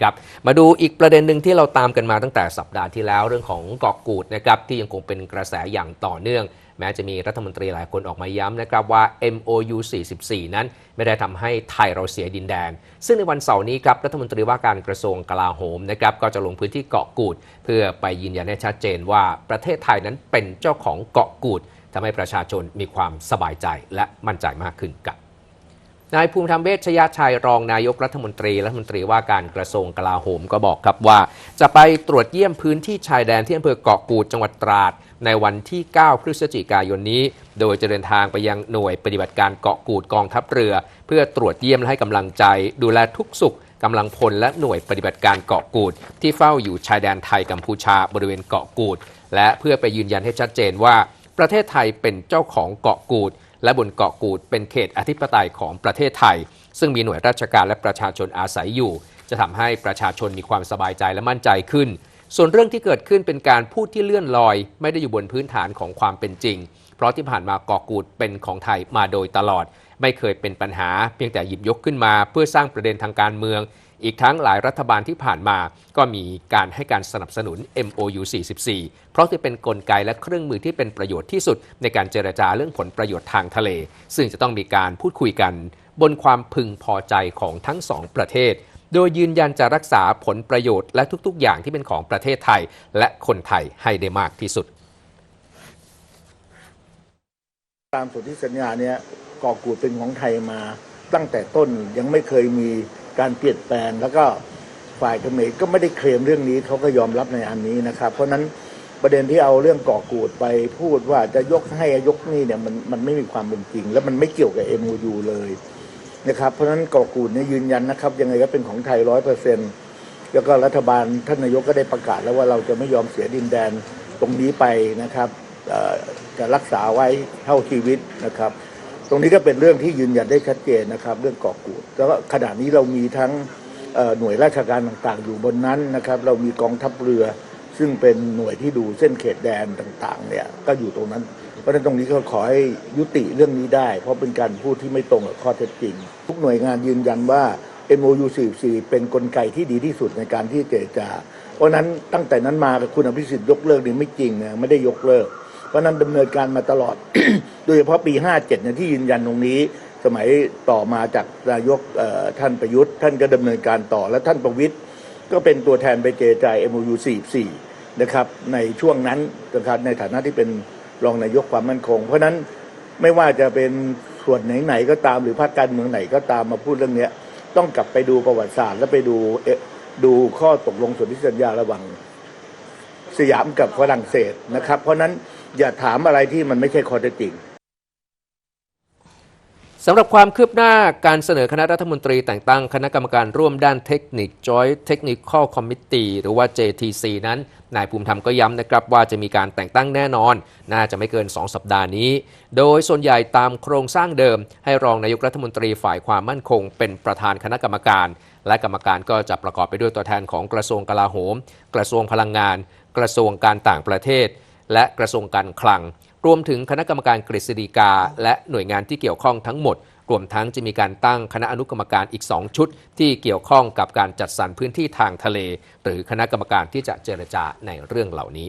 ครับมาดูอีกประเด็นหนึ่งที่เราตามกันมาตั้งแต่สัปดาห์ที่แล้วเรื่องของเกาะกูดนะครับที่ยังคงเป็นกระแสอย่างต่อเนื่อง แม้จะมีรัฐมนตรีหลายคนออกมาย้ำนะครับว่า MOU 44 นั้นไม่ได้ทำให้ไทยเราเสียดินแดน ซึ่งในวันเสาร์นี้ครับรัฐมนตรีว่าการกระทรวงกลาโหมนะครับก็จะลงพื้นที่เกาะกูด เพื่อไปยืนยันให้ชัดเจนว่าประเทศไทยนั้นเป็นเจ้าของเกาะกูดทำให้ประชาชนมีความสบายใจและมั่นใจมากขึ้นครับ นายภูมิธรรมเวชยชัยรองนายกรัฐมนตรีรัฐมนตรีว่าการกระทรวงกลาโหมก็บอกครับว่า จะไปตรวจเยี่ยมพื้นที่ชายแดนที่อำเภอเกาะกูดจังหวัดตราด ในวันที่ 9 พฤศจิกายนนี้ โดยจะเดินทางไปยังหน่วยปฏิบัติการเกาะกูดกองทัพเรือ เพื่อตรวจเยี่ยมและให้กำลังใจ ดูแลทุกสุขกำลังพลและหน่วยปฏิบัติการเกาะกูด ที่เฝ้าอยู่ชายแดนไทยกัมพูชาบริเวณเกาะกูด และเพื่อไปยืนยันให้ชัดเจนว่า ประเทศไทยเป็นเจ้าของเกาะกูด และบนเกาะกูดเป็นเขตอธิปไตยของประเทศไทย ซึ่งมีหน่วยราชการและประชาชนอาศัยอยู่ จะทำให้ประชาชนมีความสบายใจและมั่นใจขึ้น ส่วนเรื่องที่เกิดขึ้นเป็นการพูดที่เลื่อนลอย ไม่ได้อยู่บนพื้นฐานของความเป็นจริง เพราะที่ผ่านมาเกาะกูดเป็นของไทยมาโดยตลอดไม่เคยเป็นปัญหาเพียงแต่หยิบยกขึ้นมา เพื่อสร้างประเด็นทางการเมือง อีกทั้งหลายรัฐบาลที่ผ่านมา ก็มีการให้การสนับสนุน MOU 44 เพราะที่เป็นนกลไกและเครื่องมือที่เป็นประโยชน์ที่สุด ในการเจรจาเรื่องผลประโยชน์ทางทะเล ซึ่งจะต้องมีการพูดคุยกัน บนความพึงพอใจของทั้งสองประเทศโดยยืนยันจะรักษาผลประโยชน์และทุก ๆ อย่างที่เป็นของประเทศไทย และคนไทยให้ได้มากที่สุด ตามสนธิสัญญาเนี่ย กอกูดเป็นของไทยมาตั้งแต่ต้นยังไม่เคยมีการเปลี่ยนแปลง แล้วก็ฝ่ายเขมรก็ไม่ได้เคลมเรื่องนี้เขาก็ยอมรับในอันนี้นะครับ เพราะนั้นประเด็นที่เอาเรื่องก่อกูดไปพูดว่าจะยกให้ยกนี่เนี่ยมันมันไม่มีความเป็นจริง และมันไม่เกี่ยวกับ MOU เลยนะครับเพราะฉะนั้นก่อกูดเนี่ยยืนยันนะครับ ยังไงก็เป็นของไทยร้อยเปอร์เซ็นต์แล้วก็รัฐบาลท่านนายกก็ได้ประกาศแล้วว่าเราจะไม่ยอมเสียดินแดนตรงนี้ไปนะครับจะรักษาไว้เท่าชีวิตนะครับ รงนี้ก็เป็นเรื่องที่ยืนยันได้ชัดเจนนะครับ เรื่องเกาะกูดแล้วก็ขณะนี้เรามีทั้งหน่วยราชการต่างๆ อยู่บนนั้นนะครับ เรามีกองทัพเรือ ซึ่งเป็นหน่วยที่ดูเส้นเขตแดนต่างๆ เนี่ยก็อยู่ตรงนั้น เพราะฉะนั้นตรงนี้ก็ขอให้ยุติเรื่องนี้ได้ เพราะเป็นการพูดที่ไม่ตรงกับข้อเท็จจริง ทุกหน่วยงานยืนยันว่า MOU 44เป็นกลไกที่ดีที่สุดในการที่เจรจา เพราะนั้นตั้งแต่นั้นมาคุณอภิสิทธิ์ยกเลิกนี่ไม่จริงนะไม่ได้ยกเลิก ราะนั้นดำเนินการมาตลอด โดยเฉพาะปี 57เนี่ยที่ยืนยันตรงนี้ สมัยต่อมาจากนายกท่านประยุทธ์ ท่านก็ดำเนินการต่อและท่านประวิตยก็เป็นตัวแทนไปเจรจา MOU 44นะครับในช่วงนั้นนะครับในฐานะที่เป็นรองนายกความมั่นคง เพราะฉะนั้นไม่ว่าจะเป็นส่วนไหนๆก็ตามหรือภาคการเมืองไหนก็ตามมาพูดเรื่องเนี้ยต้องกลับไปดูประวัติศาสตร์ และไปดูดูข้อตกลงสนธิสัญญาระหว่างสยามกับฝรั่งเศสนะครับ เพราะฉะนั้น อย่าถามอะไรที่มันไม่ใช่ข้อเท็จจริงสำหรับความคืบหน้าการเสนอคณะรัฐมนตรีแต่งตั้งคณะกรรมการร่วมด้านเทคนิค Joint Technical Committee หรือว่า JTC นั้น นายภูมิธรรมก็ย้ำนะครับว่าจะมีการแต่งตั้งแน่นอน น่าจะไม่เกิน 2 สัปดาห์นี้ โดยส่วนใหญ่ตามโครงสร้างเดิม ให้รองนายกรัฐมนตรีฝ่ายความมั่นคง เป็นประธานคณะกรรมการ และกรรมการก็จะประกอบไปด้วยตัวแทนของกระทรวงกลาโหม กระทรวงพลังงาน กระทรวงการต่างประเทศ และกระทรวงการคลัง รวมถึงคณะกรรมการกฤษฎีกา และหน่วยงานที่เกี่ยวข้องทั้งหมด รวมทั้งจะมีการตั้งคณะอนุกรรมการอีก 2 ชุด ที่เกี่ยวข้องกับการจัดสรรพื้นที่ทางทะเล หรือคณะกรรมการที่จะเจรจาในเรื่องเหล่านี้